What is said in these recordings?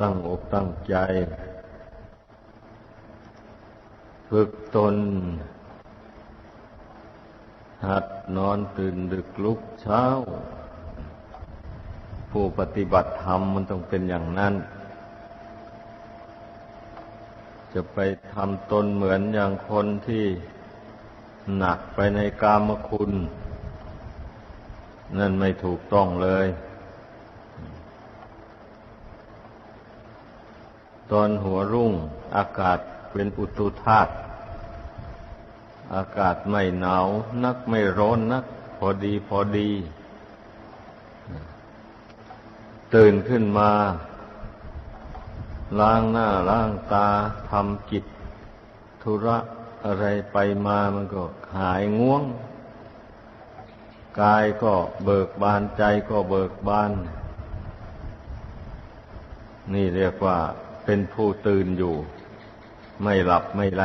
ตั้งอกตั้งใจ ฝึกตน หัดนอนตื่นดึกลุกเช้า ผู้ปฏิบัติธรรมมันต้องเป็นอย่างนั้น จะไปทำตนเหมือนอย่างคนที่หนักไปในกามคุณ นั่นไม่ถูกต้องเลย ตอนหัวรุ่งอากาศเป็นอุตุธาตุอากาศไม่หนาวนักไม่ร้อนนัก พอดีพอดี ตื่นขึ้นมา ล้างหน้าล้างตาทำกิจธุระอะไรไปมามันก็หายง่วง กายก็เบิกบานใจก็เบิกบาน นี่เรียกว่า เป็นผู้ตื่นอยู่ ไม่หลับไม่ไหล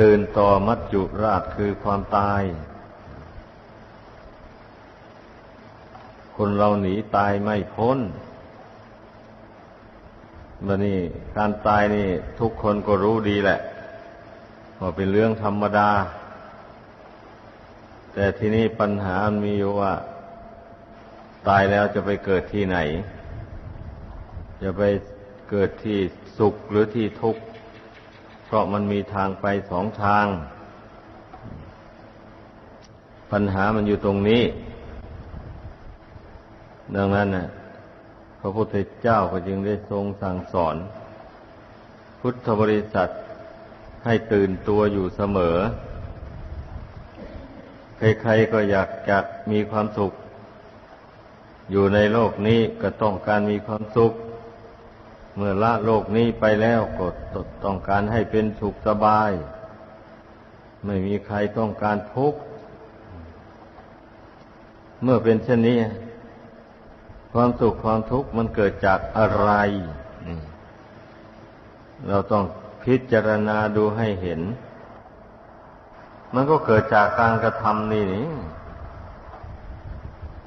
ตื่นต่อมัจจุราชคือความตาย คนเราหนีตายไม่พ้นบันี้การตายนี่ ทุกคนก็รู้ดีแหละว่าเป็นเรื่องธรรมดา แต่ที่นี้ปัญหามีอยู่ว่า ตายแล้วจะไปเกิดที่ไหน จะไปเกิดที่สุขหรือที่ทุกข์ เพราะมันมีทางไปสองทาง ปัญหามันอยู่ตรงนี้ ดังนั้นนะพระพุทธเจ้าก็จึงได้ทรงสั่งสอน พุทธบริษัทให้ตื่นตัวอยู่เสมอ ใครๆก็อยากจะมีความสุข อยู่ในโลกนี้ก็ต้องการมีความสุข เมื่อละโลกนี้ไปแล้วก็ต้องการให้เป็นสุขสบาย ไม่มีใครต้องการทุกข์เมื่อเป็นเช่นนี้ ความสุขความทุกข์มันเกิดจากอะไร เราต้องพิจารณาดูให้เห็น มันก็เกิดจากการกระทำนี่นี่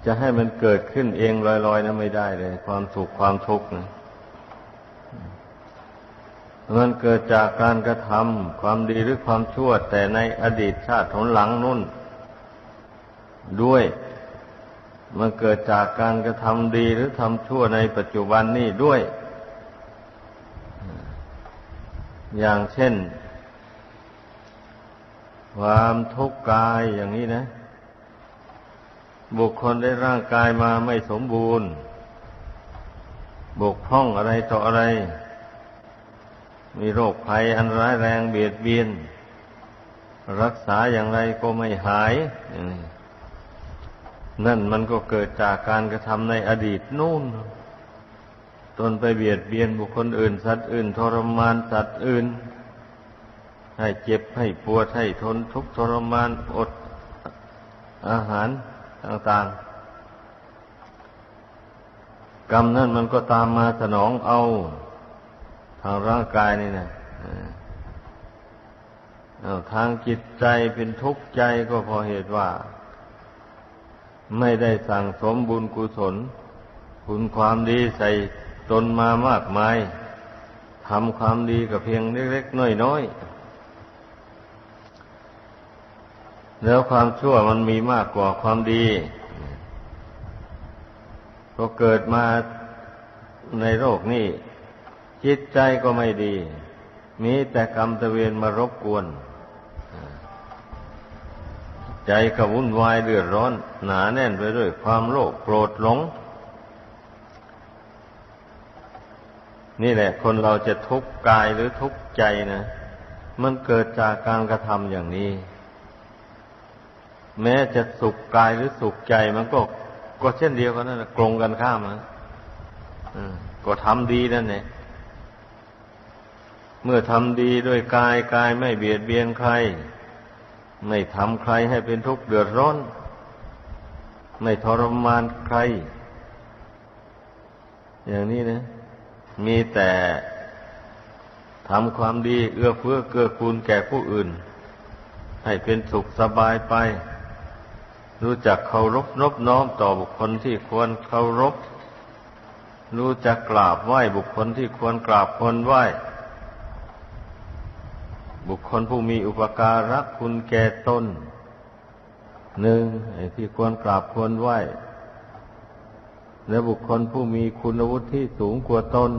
จะให้มันเกิดขึ้นเองลอยๆนะไม่ได้เลย ความสุขความทุกข์นะ มันเกิดจากการกระทำความดีหรือความชั่วแต่ในอดีตชาติหนหลังนุ่น ด้วย มันเกิดจากการกระทำดีหรือทำชั่วในปัจจุบันนี้ด้วย อย่างเช่น ความทุกข์กายอย่างนี้นะ บุคคลได้ร่างกายมาไม่สมบูรณ์ บกพร่องอะไรต่ออะไร มีโรคภัยอันร้ายแรงเบียดเบียน รักษาอย่างไรก็ไม่หาย นั่นมันก็เกิดจากการกระทำในอดีตนู่น ตนไปเบียดเบียนบุคคลอื่น สัตว์อื่น ทรมานสัตว์อื่น ให้เจ็บให้ปวดให้ทนทุกข์ทรมานอดอาหารต่าง ๆ กรรมนั่นมันก็ตามมาสนองเอา ทางร่างกายนี่นะทางจิตใจเป็นทุกข์ใจก็เพราะเหตุว่า ไม่ได้สั่งสมบุญกุศล คุณความดีใส่ตนมามากมายทำความดีกับเพียงเล็กๆน้อยๆแล้วความชั่วมันมีมากกว่าความดีก็เกิดมาในโลกนี้ จิตใจก็ไม่ดี มีแต่กรรมตะเวนมารบกวน ใจก็วุ่นวายเดือดร้อน หนาแน่นไปด้วยความโลภโกรธหลง นี่แหละ คนเราจะทุกข์กายหรือทุกข์ใจนะ มันเกิดจากการกระทำอย่างนี้ แม้จะสุขกายหรือสุขใจมันก็ก็เช่นเดียวกันนั่นกลงกันข้ามนะก็ทำดีนั่นเอง เมื่อทำดีด้วยกายกายไม่เบียดเบียนใคร ไม่ทำใครให้เป็นทุกข์เดือดร้อน ไม่ทรมานใคร อย่างนี้นะ มีแต่ทำความดีเอื้อเฟื้อเกื้อกูลแก่ผู้อื่น ให้เป็นสุขสบายไป รู้จักเคารพนบน้อมต่อบุคคลที่ควรเคารพ รู้จักกราบไหว้บุคคลที่ควรกราบควรไหว้ บุคคลผู้มีอุปการะคุณแก่ตนหนึ่งที่ควรกราบควรไหว้และบุคคลผู้มีคุณวุฒิที่สูงกว่าตน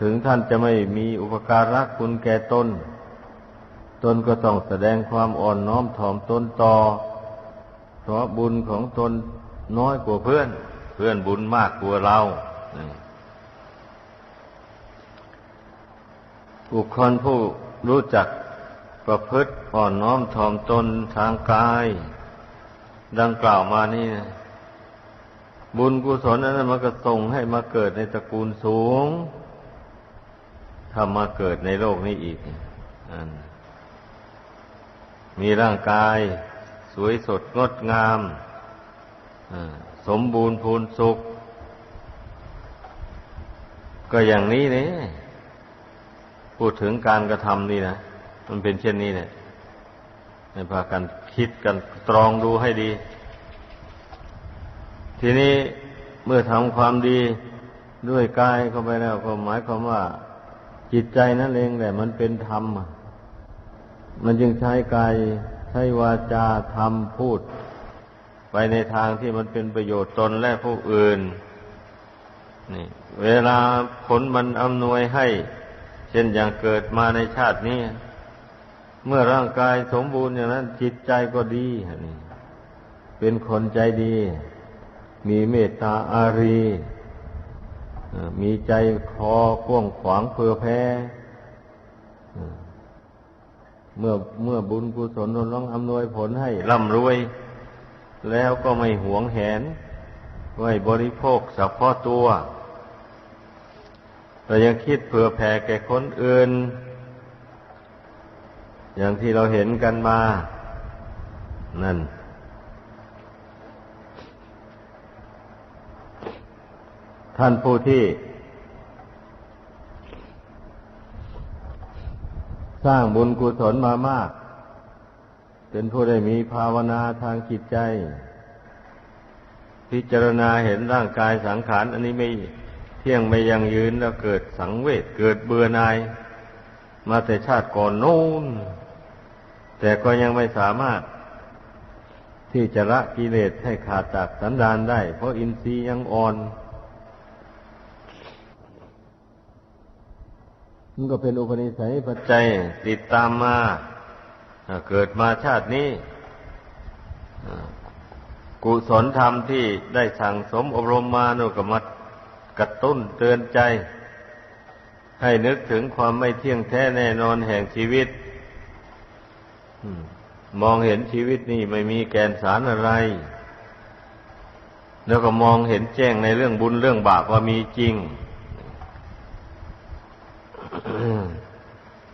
ถึงท่านจะไม่มีอุปการะคุณแก่ตนตนก็ต้องแสดงความอ่อนน้อมถ่อมตนต่อ เพราะบุญของตนน้อยกว่าเพื่อน เพื่อนบุญมากกว่าเราบุคคลผู้ รู้จักประพฤติอ่อนน้อมถ่อมตนทางกาย ดังกล่าวมานี่นะบุญกุศลนั้นมันก็ส่งให้มาเกิดในตระกูลสูงถ้ามาเกิดในโลกนี้อีกมีร่างกายสวยสดงดงามสมบูรณ์พูนสุข ก็อย่างนี้เนี่ย พูดถึงการกระทำนี่นะมันเป็นเช่นนี้เนี่ยให้พากันคิดกันตรองดูให้ดี ทีนี้เมื่อทำความดีด้วยกายเข้าไปแล้วก็หมายความว่า จิตใจนั่นเองแหละ มันเป็นธรรม มันจึงใช้กายใช้วาจาทำพูด ไปในทางที่มันเป็นประโยชน์ตนและผู้อื่น นี่ เวลาผลมันอำนวยให้ เช่นอย่างเกิดมาในชาตินี้ เมื่อร่างกายสมบูรณ์อย่างนั้น จิตใจก็ดีนี่เป็นคนใจดี มีเมตตาอารีมีใจคอกว้างขวางเพื่อแพ้เมื่อเมื่อบุญกุศลน้องอำนวยผลให้ร่ำรวย แล้วก็ไม่หวงแหน ไว้บริโภคเฉพาะตัว แต่ยังคิดเผื่อแผ่แก่คนอื่น อย่างที่เราเห็นกันมา นั่น ท่านผู้ที่ สร้างบุญกุศลมามาก เป็นผู้ได้มีภาวนาทางจิตใจ พิจารณาเห็นร่างกายสังขารอันนี้ไม่ ที่ยงไม่ยังยืนแล้วเกิดสังเวชเกิดเบื่อหน่าย มาแต่ชาติก่อนนู้น แต่ก็ยังไม่สามารถ ที่จะละกิเลสให้ขาดจากสันดานได้ เพราะอินทรีย์ยังอ่อน มันก็เป็นอุปนิสัยปัจจัยติดตามมาเกิดมาชาตินี้กุศลธรรมที่ได้สั่งสมอบรมมาโนกมัด กระตุ้นเตือนใจ ให้นึกถึงความไม่เที่ยงแท้แน่นอนแห่งชีวิตมองเห็นชีวิตนี่ไม่มีแกนสารอะไร แล้วก็มองเห็นแจ้งในเรื่องบุญเรื่องบาปว่ามีจริง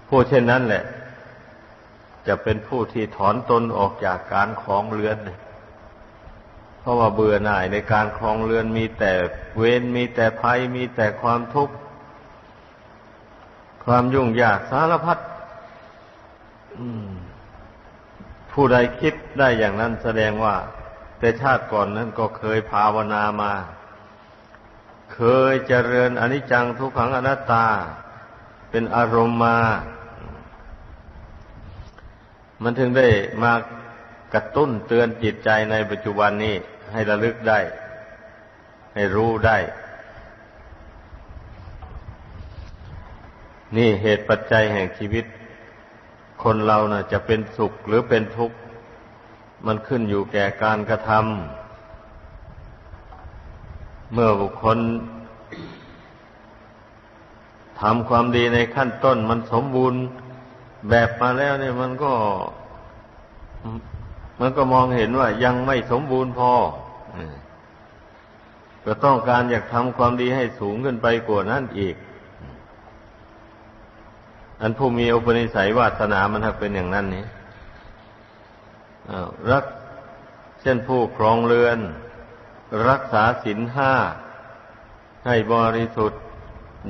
ผู้เช่นนั้นแหละ จะเป็นผู้ที่ถอนตนออกจากการคลองเรือนเพราะว่าเบื่อหน่ายในการคลองเรือนมีแต่เวรมีแต่ภัยมีแต่ความทุกข์ความยุ่งยากสารพัดผู้ใดคิดได้อย่างนั้นแสดงว่า แต่ชาติก่อนนั้นก็เคยภาวนามา เคยเจริญอนิจจังทุกขังอนัตตา เป็นอารมณ์มา มันถึงได้มากระตุ้นเตือนจิตใจในปัจจุบันนี้ ให้ระลึกได้ ให้รู้ได้ นี่เหตุปัจจัยแห่งชีวิต คนเรานะ่ะ จะเป็นสุขหรือเป็นทุกข์ มันขึ้นอยู่แก่การกระทำเมื่อบุคคลทำความดีในขั้นต้นมันสมบูรณ์แบบมาแล้วเนี่ยมันก็ มันก็มองเห็นว่ายังไม่สมบูรณ์พอก็ต้องการอยากทำความดีให้สูงขึ้นไปกว่านั้นอีก อันผู้มีอุปนิสัยวาสนามันถ้าเป็นอย่างนั้นนี่รักเช่นผู้ครองเรือน รักษาศีลห้าให้บริสุทธิ์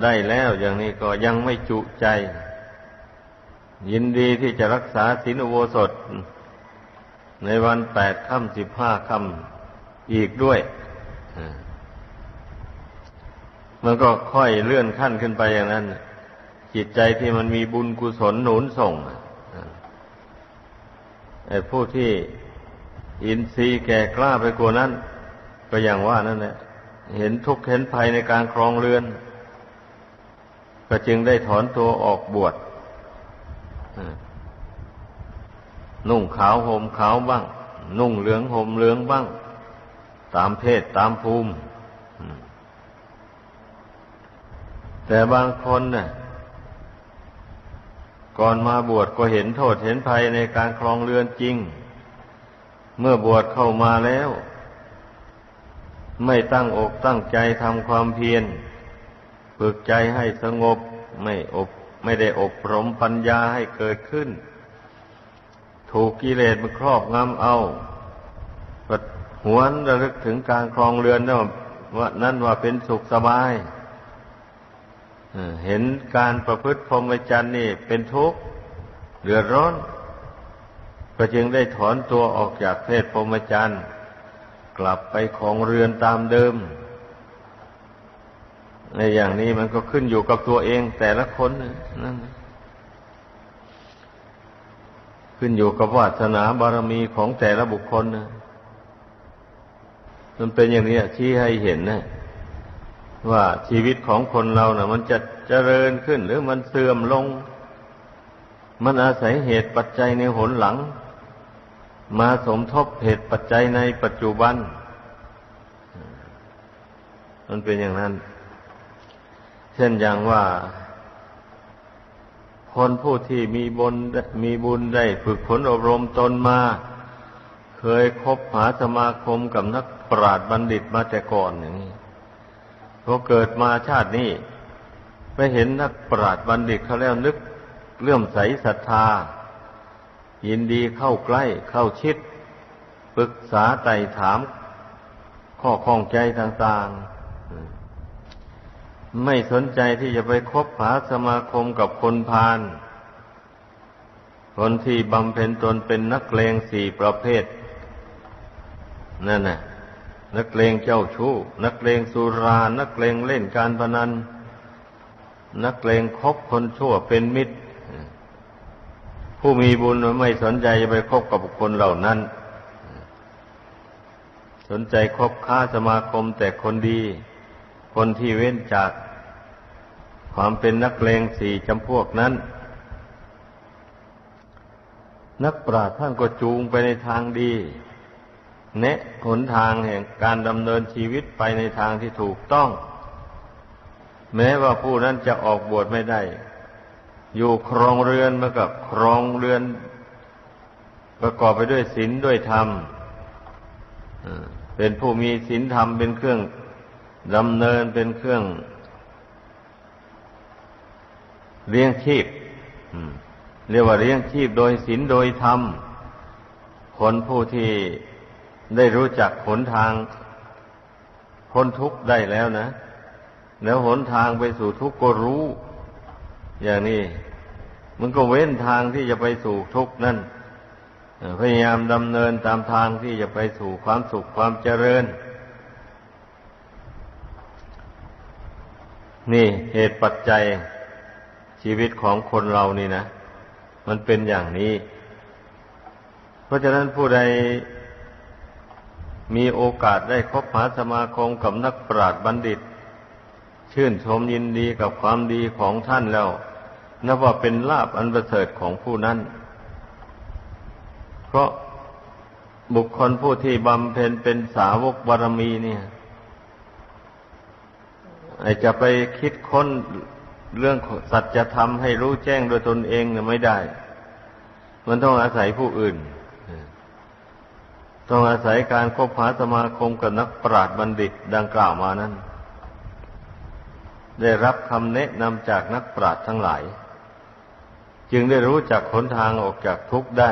ได้แล้วอย่างนี้ก็ยังไม่จุใจ ยินดีที่จะรักษาศีลอุโบสถ ในวันแปดค่ำสิบห้าค่ำอีกด้วย มันก็ค่อยเลื่อนขั้นขึ้นไปอย่างนั้น จิตใจที่มันมีบุญกุศลหนุนส่งไอ้ผู้ที่อินทรีย์แก่กล้าไปกว่านั้น ก็อย่างว่านั่นแหละเห็นทุกข์เห็นภัยในการครองเรือน ก็จึงได้ถอนตัวออกบวช นุ่งขาวห่มขาวบ้าง นุ่งเหลืองห่มเหลืองบ้าง ตามเพศตามภูมิ แต่บางคนเน่ะ ก่อนมาบวชก็เห็นโทษเห็นภัยในการครองเรือนจริง เมื่อบวชเข้ามาแล้ว ไม่ตั้งอกตั้งใจทำความเพียรฝึกใจให้สงบไม่อบไม่ได้อบรมปัญญาให้เกิดขึ้น ถูกกิเลสมันครอบงำเอาหวนระลึกถึงการครองเรือนนั่นว่านั่นว่าเป็นสุขสบายเห็นการประพฤติพรหมจรรย์นี่เป็นทุกข์เดือดร้อน ก็จึงได้ถอนตัวออกจากเพศพรหมจรรย์กลับไปของเรือนตามเดิม ในอย่างนี้มันก็ขึ้นอยู่กับตัวเองแต่ละคนนั่น ขึ้นอยู่กับวาสนาบารมีของแต่ละบุคคลนะมันเป็นอย่างนี้ชี้ให้เห็นนะว่าชีวิตของคนเรานะ่ะ มันจะเจริญขึ้น หรือมันเสื่อมลง มันอาศัยเหตุปัจจัยในหนหลัง มาสมทบเหตุปัจจัยในปัจจุบัน มันเป็นอย่างนั้น เช่นอย่างว่า คนผู้ที่มีบุญมีบุญได้ฝึกฝนอบรมตนมา เคยคบหาสมาคมกับนักปราชญ์บัณฑิตมาแต่ก่อนอย่างนี้พอเกิดมาชาตินี้ไปเห็นนักปราชญ์บัณฑิตเขาแล้วนึกเลื่อมใสศรัทธา ยินดีเข้าใกล้เข้าชิดปรึกษาไต่ถามข้อข้องใจต่าง ๆ ไม่สนใจที่จะไปคบหาสมาคมกับคนพาลคนที่บำเพ็ญตนเป็นนักเลงสี่ประเภท นั่นน่ะ นักเลงเจ้าชู้ นักเลงสุรา นักเลงเล่นการพนัน นักเลงคบคนชั่วเป็นมิตร ผู้มีบุญไม่สนใจจะไปคบกับบุคคลเหล่านั้น สนใจคบค้าสมาคมแต่คนดี คนที่เว้นจากความเป็นนักเลงสี่จำพวกนั้น นักปราชญ์ท่านก็จูงไปในทางดี แนะหนทางแห่งการดำเนินชีวิตไปในทางที่ถูกต้อง แม้ว่าผู้นั้นจะออกบวชไม่ได้ อยู่ครองเรือนมากับครองเรือน ประกอบไปด้วยศีลด้วยธรรมเป็นผู้มีศีลธรรมเป็นเครื่อง ดำเนินเป็นเครื่อง เลี้ยงชีพเรียกว่าเลี้ยงชีพโดยศีลโดยธรรม คนผู้ที่ได้รู้จักหนทางพ้นทุกข์ได้แล้วนะ แล้วหนทางไปสู่ทุกข์ก็รู้ อย่างนี้ มันก็เว้นทางที่จะไปสู่ทุกข์นั่นพยายามดำเนินตามทางที่จะไปสู่ความสุขความเจริญ นี่เหตุปัจจัยชีวิตของคนเรานี่นะ มันเป็นอย่างนี้ เพราะฉะนั้นผู้ใดมีโอกาสได้คบหาสมาคมกับนักปราชญ์บัณฑิต ชื่นชมยินดีกับความดีของท่านแล้วนับว่าเป็นลาบอันประเสริฐของผู้นั้น เพราะบุคคลผู้ที่บำเพ็ญเป็นสาวกบารมีเนี่ย ไอจะไปคิดค้นเรื่องสัจธรรมให้รู้แจ้งโดยตนเองเนี่ยไม่ได้ มันต้องอาศัยผู้อื่น ต้องอาศัยการคบหาสมาคมกับนักปราชญ์บัณฑิตดังกล่าวมานั้น ได้รับคำแนะนำจากนักปราชญ์ทั้งหลาย จึงได้รู้จักหนทางออกจากทุกข์ได้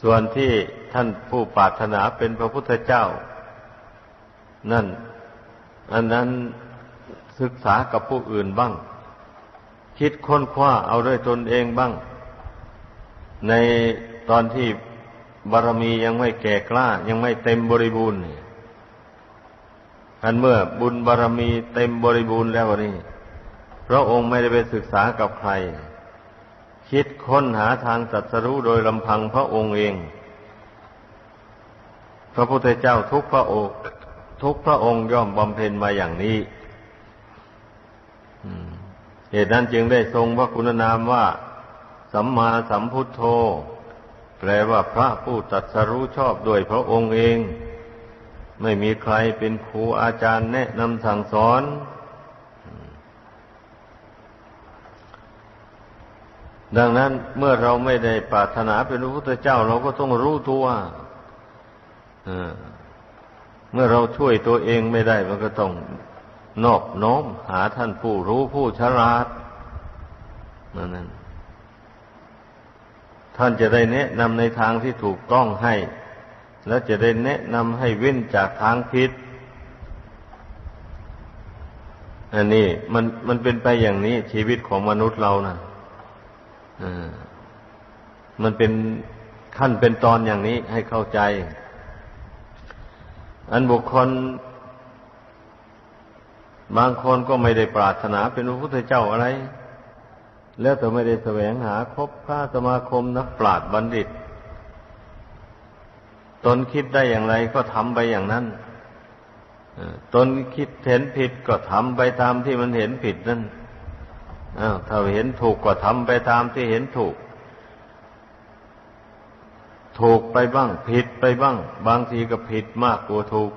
ส่วนที่ท่านผู้ปรารถนาเป็นพระพุทธเจ้า นั่น อันนั้นศึกษากับผู้อื่นบ้าง คิดค้นคว้าเอาด้วยตนเองบ้าง ในตอนที่บารมียังไม่แก่กล้า ยังไม่เต็มบริบูรณ์อันเมื่อบุญบารรมีเต็มบริบูรณ์แล้วนี่พระองค์ไม่ได้ไปศึกษากับใคร คิดค้นหาทางสัตรู้โดยลำพังพระองค์เอง พระพุทธเจ้าทุกพระองค์ ทุกพระองค์ย่อมบำเพ็ญมาอย่างนี้เหตุนั้นจึงได้ทรงพระคุณนามว่า สัมมาสัมพุทโธ แปลว่าพระผู้ตัดสรู้ชอบด้วยพระองค์เอง ไม่มีใครเป็นครูอาจารย์แนะนำสั่งสอน ดังนั้นเมื่อเราไม่ได้ปรารถนาเป็นพระพุทธเจ้า เราก็ต้องรู้ตัว เมื่อเราช่วยตัวเองไม่ได้ มันก็ต้องนอบน้อมหาท่านผู้รู้ผู้ฉลาดนั่นนั่นท่านจะได้แนะนำในทางที่ถูกต้องให้ แล้วจะได้แนะนำให้เว้นจากทางผิดอันนี้มันมันเป็นไปอย่างนี้ชีวิตของมนุษย์เรานะอ่ามันเป็นขั้นเป็นตอนอย่างนี้ให้เข้าใจ อันบุคคล บางคนก็ไม่ได้ปรารถนาเป็นพระพุทธเจ้าอะไร แล้วแต่ไม่ได้แสวงหาคบค้าสมาคมนักปราชญ์บัณฑิต ตนคิดได้อย่างไรก็ทำไปอย่างนั้นตนคิดเห็นผิดก็ทำไปตามที่มันเห็นผิดนั่นถ้าเห็นถูกก็ทำไปตามที่เห็นถูก ถูกไปบ้าง ผิดไปบ้าง บางทีก็ผิดมากกว่าถูก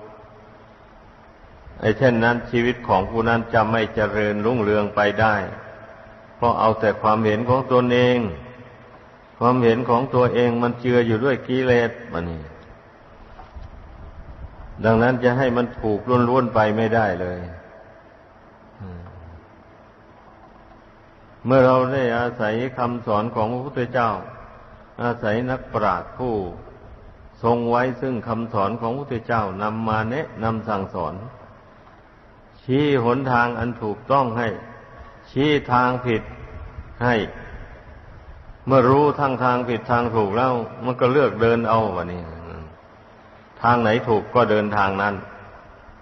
ไอ้เช่นนั้นชีวิตของผู้นั้นจะไม่เจริญรุ่งเรืองไปได้ เพราะเอาแต่ความเห็นของตนเอง ความเห็นของตัวเองมันเจืออยู่ด้วยกิเลสมันนี่ดังนั้นจะให้มันถูกล้วนๆไปไม่ได้เลย เมื่อเราได้อาศัยคำสอนของพระพุทธเจ้า อาศัยนักปราชญ์ผู้ ทรงไว้ซึ่งคำสอนของพระพุทธเจ้านำมาแนะนำสั่งสอน ชี้หนทางอันถูกต้องให้ ชี้ทางผิดให้ เมื่อรู้ทั้งทางผิดทางถูกแล้ว มันก็เลือกเดินเอาวะนี่ทางไหนถูกก็เดินทางนั้น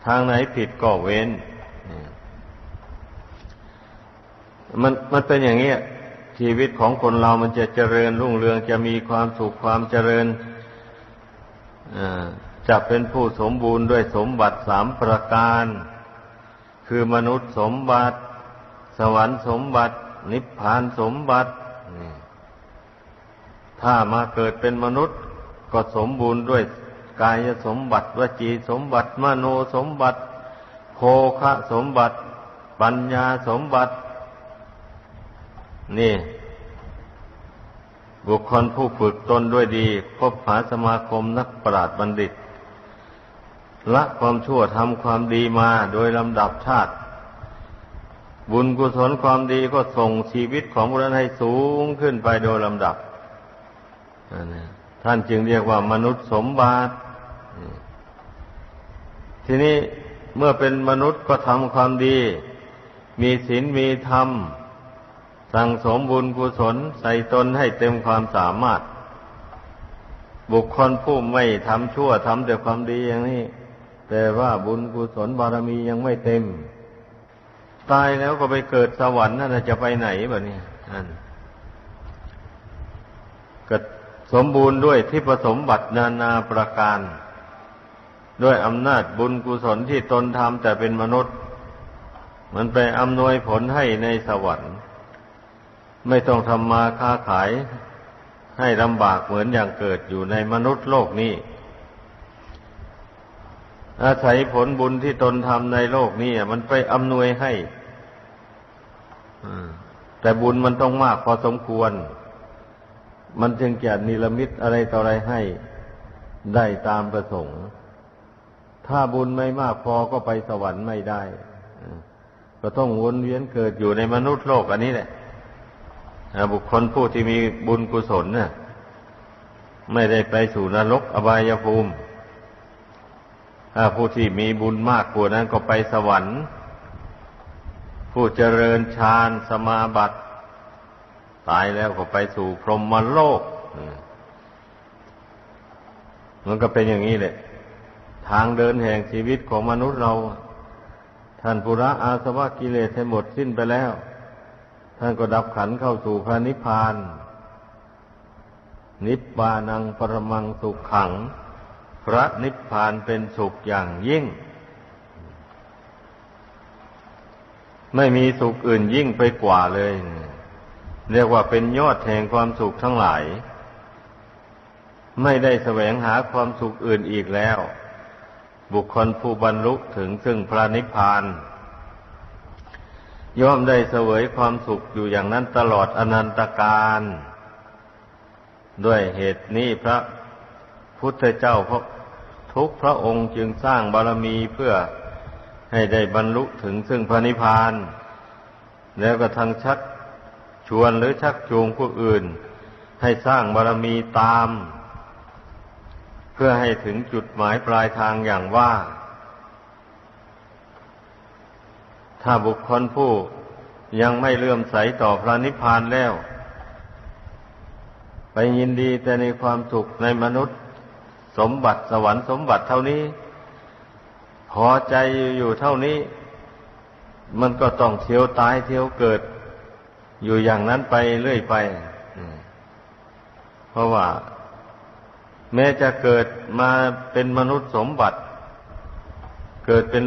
ทางไหนผิดก็เว้น มันมันเป็นอย่างนี้ ชีวิตของคนเรามันจะเจริญรุ่งเรืองจะมีความสุขความเจริญจะเป็นผู้สมบูรณ์ด้วยสมบัติสามประการ คือมนุษย์สมบัติ สวรรค์สมบัติ นิพพานสมบัติ ถ้ามาเกิดเป็นมนุษย์ก็สมบูรณ์ด้วยกายสมบัติวจีสมบัติ มโนสมบัติโภคะสมบัติ ปัญญาสมบัติ นี่ บุคคลผู้ฝึกตนด้วยดี พบหาสมาคมนักปราชญ์บัณฑิต ละความชั่วทำความดีมาโดยลำดับชาติ บุญกุศลความดีก็ส่งชีวิตของบุรุษให้สูงขึ้นไปโดยลำดับ ท่านจึงเรียกว่ามนุษย์สมบัติทีนี้เมื่อเป็นมนุษย์ก็ทำความดี มีศีลมีธรรม สั่งสมบุญกุศลใส่ตนให้เต็มความสามารถ บุคคลผู้ไม่ทำชั่วทำแต่ความดีอย่างนี้ แต่ว่าบุญกุศลบารมียังไม่เต็ม ตายแล้วก็ไปเกิดสวรรค์นั่นจะไปไหนแบบนี้นั่นก็สมบูรณ์ด้วยที่ผสมบัตินานาประการ ด้วยอำนาจบุญกุศลที่ตนทำแต่เป็นมนุษย์ มันไปอำนวยผลให้ในสวรรค์ ไม่ต้องทำมาค้าขายให้ลำบากเหมือนอย่างเกิดอยู่ในมนุษย์โลกนี้ อาศัยผลบุญที่ตนทำในโลกนี้มันไปอำนวยให้แต่บุญมันต้องมากพอสมควร มันจึงจะนิรมิตอะไรต่ออะไรให้ได้ตามประสงค์ ถ้าบุญไม่มากพอก็ไปสวรรค์ไม่ได้ ก็ต้องวนเวียนเกิดอยู่ในมนุษย์โลกอันนี้แหละ บุคคลผู้ที่มีบุญกุศลเนี่ยไม่ได้ไปสู่นรกอบายภูมิถ้าผู้ที่มีบุญมากกว่านั้นก็ไปสวรรค์ ผู้เจริญฌานสมาบัติ ตายแล้วก็ไปสู่พรหมโลกมันก็เป็นอย่างนี้แหละ ทางเดินแห่งชีวิตของมนุษย์เรา ท่านปุระอาสวะกิเลสให้หมดสิ้นไปแล้ว ท่านก็ดับขันเข้าสู่พระนิพพาน นิพพานังปรมังสุขขัง พระนิพพานเป็นสุขอย่างยิ่ง ไม่มีสุขอื่นยิ่งไปกว่าเลย เรียกว่าเป็นยอดแห่งความสุขทั้งหลาย ไม่ได้แสวงหาความสุขอื่นอีกแล้ว บุคคลผู้บรรลุถึงซึ่งพระนิพพาน ย่อมได้เสวยความสุขอยู่อย่างนั้นตลอดอนันตการ ด้วยเหตุนี้พระพุทธเจ้าพระทุกพระองค์จึงสร้างบารมีเพื่อให้ได้บรรลุถึงซึ่งพระนิพพาน แล้วก็ทางชักชวนหรือชักจูงผู้อื่น ให้สร้างบารมีตาม เพื่อให้ถึงจุดหมายปลายทางอย่างว่า ถ้าบุคคลผู้ยังไม่เลื่อมใสต่อพระนิพพานแล้ว ไปยินดีแต่ในความสุขในมนุษย์ สมบัติสวรรค์สมบัติเท่านี้ พอใจอยู่เท่านี้ มันก็ต้องเที่ยวตายเที่ยวเกิด อยู่อย่างนั้นไปเรื่อยไป เพราะว่า แม้จะเกิดมาเป็นมนุษย์สมบัติ เกิดเป็น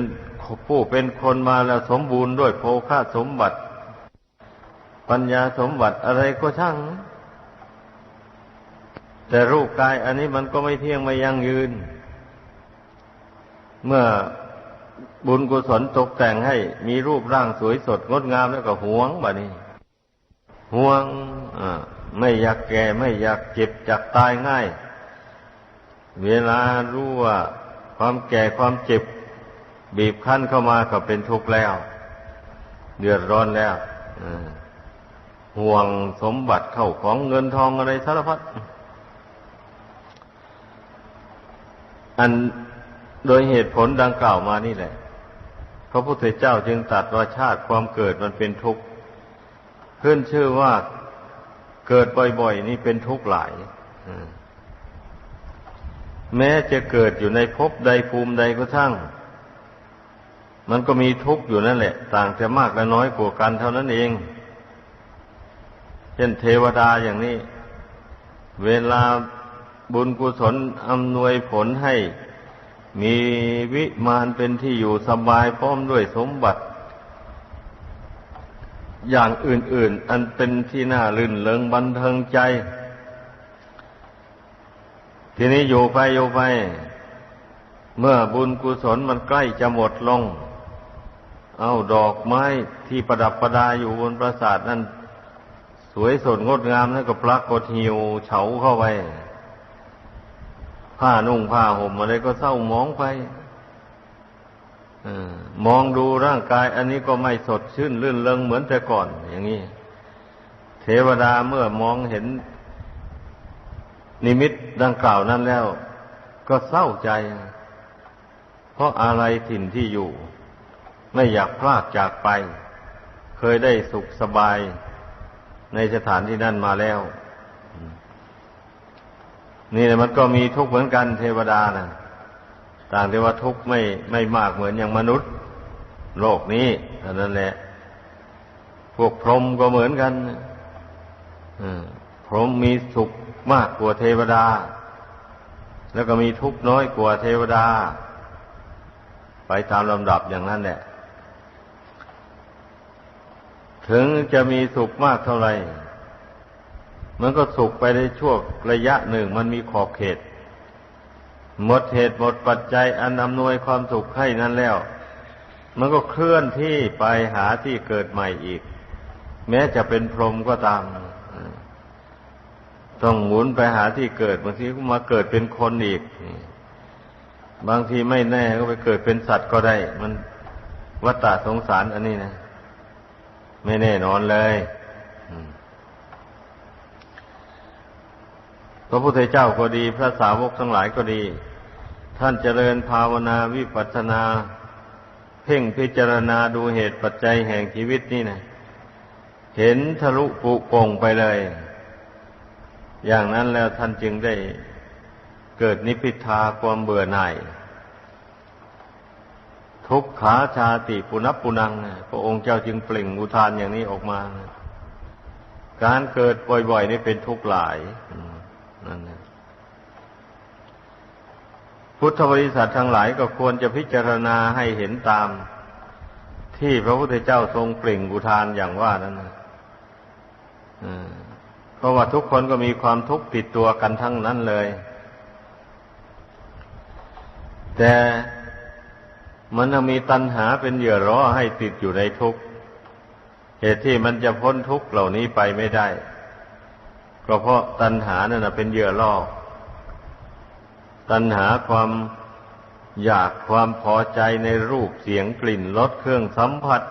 ผู้เป็นคนมาแล้วสมบูรณ์ด้วยโภคาสมบัติ ปัญญาสมบัติอะไรก็ช่าง แต่รูปกายอันนี้มันก็ไม่เที่ยงไม่ยั่งยืน เมื่อบุญกุศลตกแต่งให้มีรูปร่างสวยสดงดงามแล้วก็หวงบะนี้หวงไม่อยากแก่ไม่อยากเจ็บจากตายง่าย เวลารู้ว่าความแก่ความเจ็บ บีบคั้นเข้ามาก็เป็นทุกข์แล้ว เดือดร้อนแล้วห่วงสมบัติเข้าของเงินทองอะไรสารพัดอันโดยเหตุผลดังกล่าวมานี่แหละ พระพุทธเจ้าจึงตรัสว่าชาติความเกิดมันเป็นทุกข์ขึ้นชื่อว่าเกิดบ่อยๆ นี่เป็นทุกข์หลายแม้จะเกิดอยู่ในภพใดภูมิใดก็ช่าง มันก็มีทุกข์อยู่นั่นแหละ ต่างแต่มากและน้อยกว่ากันเท่านั้นเอง เช่นเทวดาอย่างนี้ เวลาบุญกุศลอำนวยผลให้ มีวิมานเป็นที่อยู่สบายพร้อมด้วยสมบัติ อย่างอื่น ๆ อันเป็นที่น่าลื่นเลิงบันเทิงใจ ทีนี้อยู่ไปอยู่ไป เมื่อบุญกุศลมันใกล้จะหมดลง เอาดอกไม้ที่ประดับประดาอยู่บนปราสาทนั้นสวยสดงดงามนั่นก็ปรากฏหิวเฉาเข้าไปผ้านุ่งผ้าห่มอะไรก็เศร้ามองไปอมองดูร่างกาย อันนี้ก็ไม่สดชื่นลื่นเริงเหมือนแต่ก่อน อย่างนี้ เทวดาเมื่อมองเห็น นิมิตดังกล่าวนั้นแล้ว ก็เศร้าใจ เพราะอะไรถิ่นที่อยู่ ไม่อยากพลาดจากไป เคยได้สุขสบายในสถานที่นั่นมาแล้ว นี่แหละมันก็มีทุกข์เหมือนกันเทวดานะต่างที่ว่าทุกข์ไม่ไม่มากเหมือนอย่างมนุษย์ โลกนี้นั่นแหละ พวกพรหมก็เหมือนกันพรหมมีสุขมากกว่าเทวดา แล้วก็มีทุกข์น้อยกว่าเทวดา ไปตามลำดับอย่างนั้นแหละ ถึงจะมีสุขมากเท่าไหร่มันก็สุขไปในช่วงระยะหนึ่งมันมีขอบเขต หมดเหตุหมดปัจจัยอันอำนวยความสุขให้นั้นแล้ว มันก็เคลื่อนที่ไปหาที่เกิดใหม่อีก แม้จะเป็นพรหมก็ตาม ต้องหมุนไปหาที่เกิดบางทีก็มาเกิดเป็นคนอีก บางทีไม่แน่ก็ไปเกิดเป็นสัตว์ก็ได้ มันวัฏฏะสงสารอันนี้นะ ไม่แน่นอนเลยพระพุทธเจ้าก็ดี พระสาวกทั้งหลายก็ดี ท่านเจริญภาวนาวิปัสสนา เพ่งพิจารณาดูเหตุปัจจัยแห่งชีวิตนี่นะเห็นทะลุปุโป่งไปเลย อย่างนั้นแล้วท่านจึงได้เกิดนิพพิทาความเบื่อหน่าย ทุกขาชาติปุนับปุนังพระองค์เจ้าจึงเปล่งอุทานอย่างนี้ออกมา การเกิดบ่อยๆนี่เป็นทุกข์หลายนั่นพุทธบริษัททั้งหลายก็ควรจะพิจารณาให้เห็นตาม ที่พระพุทธเจ้าทรงเปล่งอุทานอย่างว่านั้นนะเพราะว่าทุกคนก็มีความทุกข์ติดตัวกันทั้งนั้นเลย แต่ มันยังมีตัณหาเป็นเหยื่อร้อให้ติดอยู่ในทุกข์ เหตุที่มันจะพ้นทุกข์เหล่านี้ไปไม่ได้ ก็เพราะตัณหานั่นเป็นเหยื่อล่อ ตัณหาความอยากความพอใจในรูปเสียงกลิ่นรสเครื่องสัมผัส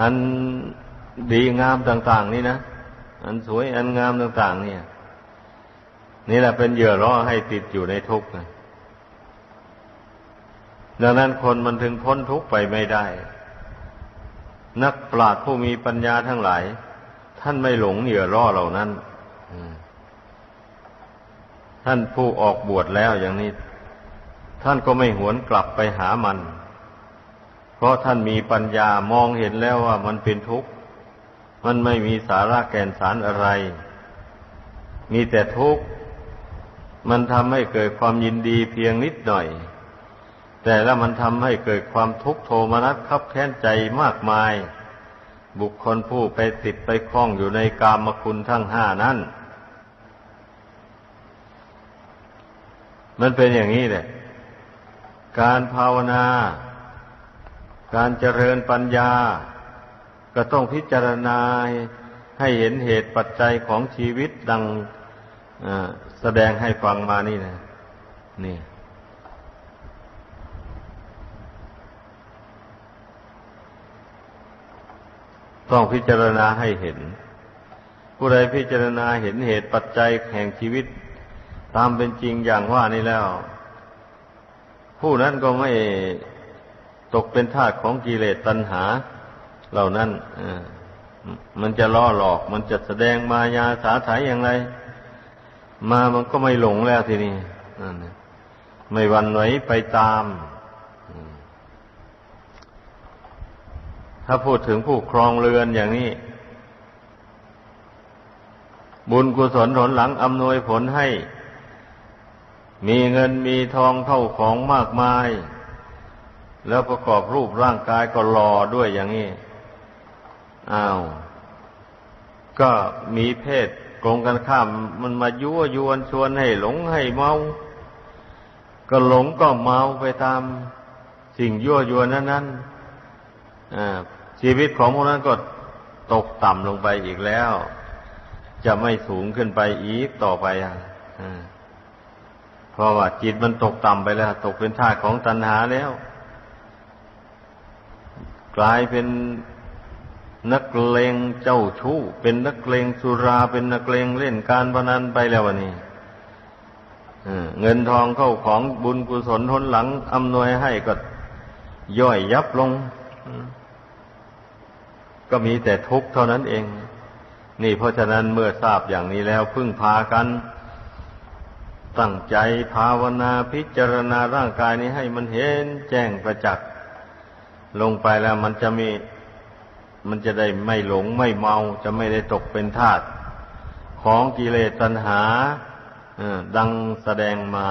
อันดีงามต่าง ๆ นี่นะ อันสวยอันงามต่าง ๆ เนี่ย นี่แหละเป็นเหยื่อล่อให้ติดอยู่ในทุกข์ ดังนั้นคนมันถึงพ้นทุกข์ไปไม่ได้ นักปราชญ์ผู้มีปัญญาทั้งหลาย ท่านไม่หลงเหยื่อล่อเหล่านั้นท่านผู้ออกบวชแล้วอย่างนี้ ท่านก็ไม่หวนกลับไปหามัน เพราะท่านมีปัญญามองเห็นแล้วว่ามันเป็นทุกข์ มันไม่มีสาระแก่นสารอะไร มีแต่ทุกข์ มันทำให้เกิดความยินดีเพียงนิดหน่อย แต่แล้วมันทำให้เกิดความทุกข์โทมนัสคับแค้นใจมากมาย บุคคลผู้ไปติดไปคล้องอยู่ในกามคุณทั้งห้านั้นมันเป็นอย่างนี้แหละ การภาวนา การเจริญปัญญา ก็ต้องพิจารณาให้เห็นเหตุปัจจัยของชีวิตดังแสดงให้ฟังมานี่นะ นี่ ต้องพิจารณาให้เห็น ผู้ใดพิจารณาเห็นเหตุปัจจัยแห่งชีวิต ตามเป็นจริงอย่างว่านี้แล้ว ผู้นั้นก็ไม่ตกเป็นทาสของกิเลสตัณหา เหล่านั้นมันจะล่อหลอก มันจะแสดงมายาสาถายอย่างไร มามันก็ไม่หลงแล้วทีนี้ไม่วันไหวไปตาม ถ้าพูดถึงผู้ครองเรือนอย่างนี้ บุญกุศลหนหลังอำนวยผลให้ มีเงินมีทองเท่าของมากมาย แล้วประกอบรูปร่างกายก็หล่อด้วยอย่างนี้ อ้าว ก็มีเพศกงกันข้ามมันมายั่วยวนชวนให้หลงให้เมา ก็หลงก็เมาไปตามสิ่งยั่วยวนนั้นนั้น ชีวิตของพวกนั้นก็ตกต่ำลงไปอีกแล้ว จะไม่สูงขึ้นไปอีกต่อไปอะเพราะว่าจิตมันตกต่ำไปแล้ว ตกเป็นทาสของตัณหาแล้ว กลายเป็นนักเลงเจ้าชู้ เป็นนักเลงสุรา เป็นนักเลงเล่นการพนันไปแล้ววันนี้เงินทองเข้าของบุญกุศลทนหลังอำนวยให้ก็ย่อยยับลง ก็มีแต่ทุกข์เท่านั้นเอง นี่เพราะฉะนั้นเมื่อทราบอย่างนี้แล้วพึ่งพากัน ตั้งใจภาวนาพิจารณาร่างกายนี้ให้มันเห็นแจ้งประจักษ์ลงไปแล้วมันจะมีมันจะได้ไม่หลงไม่เมาจะไม่ได้ตกเป็นทาสของกิเลสตัณหาดังแสดงมา